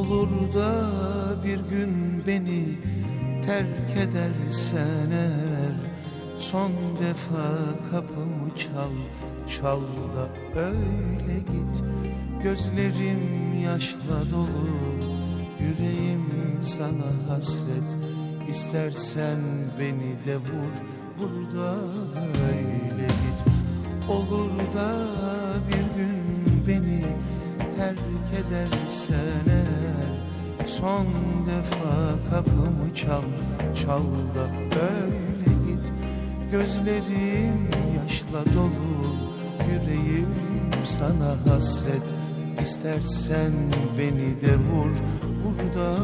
Olur da bir gün beni terk edersen eğer Son defa kapımı çal, çal da öyle git. Gözlerim yaşla dolu, yüreğim sana hasret. İstersen beni de vur, vur da öyle git. Olur da bir gün beni terk edersen eğer Son defa kapımı çal, çal da öyle git. Gözlerim yaşla dolu, yüreğim sana hasret. İstersen beni de vur, vur da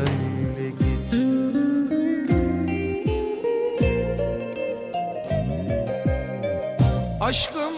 öyle git. Aşkımsın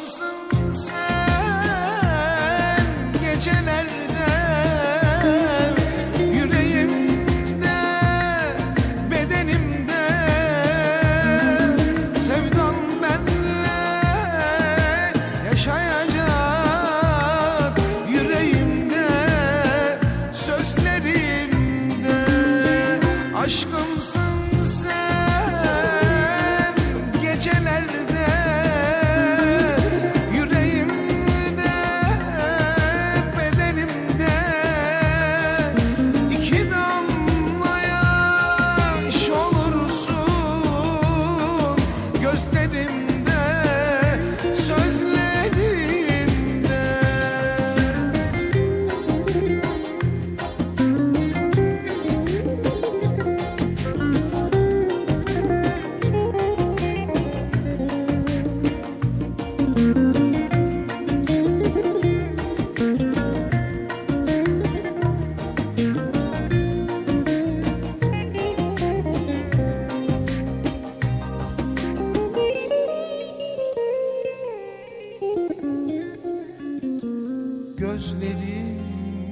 Gözlerim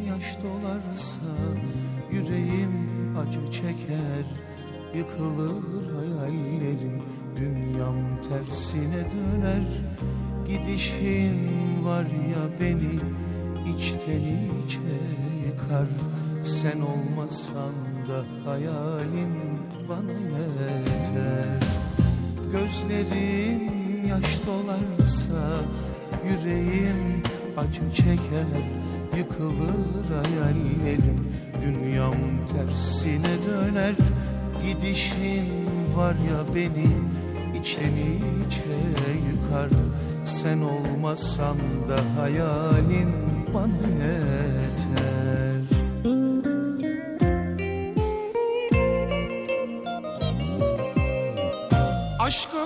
yaş dolarsa Yüreğim acı çeker. Yıkılır hayallerim Dünyam tersine döner. Gidişin var ya beni içten içe yıkar. Sen olmasan da hayalim bana yeter. Gözlerim yaş dolarsa Yüreğim acı çeker Yıkılır hayallerim. Dünyam tersine döner Gidişin var ya beni içten içe yıkar. Sen olmasan da hayalin bana yeter. Aşkım